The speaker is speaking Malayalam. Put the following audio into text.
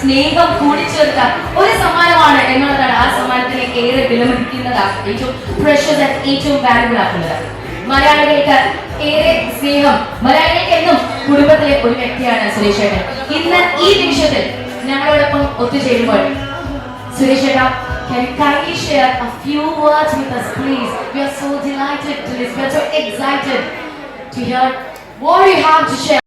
സ്നേഹം കൂടിച്ചേർത്ത ഒരു സമ്മാനമാണ് എന്നുള്ളതാണ് ആ സമ്മാനത്തിലേക്ക് ഏറെ വിലമതിക്കുന്നതാണ് ഏറ്റവും വാല്യൂബിൾ ഏറ്റവും വാല്യുബിൾ ആക്കുന്നത്. മലയാളികൾക്ക് ഏറെ സ്നേഹം മലയാളികൾക്ക് എന്നും കുടുംബത്തിലെ ഒരു വ്യക്തിയാണ് സുരേഷേട്ടൻ ഇന്ന് ഈ നിമിഷത്തിൽ ഞങ്ങളോടൊപ്പം ഒത്തുചേരുമ്പോൾ സുരേഷ് ഏട്ടാ can you kindly share a few words with us please? We are so delighted to listen we are so excited to hear what you have to share.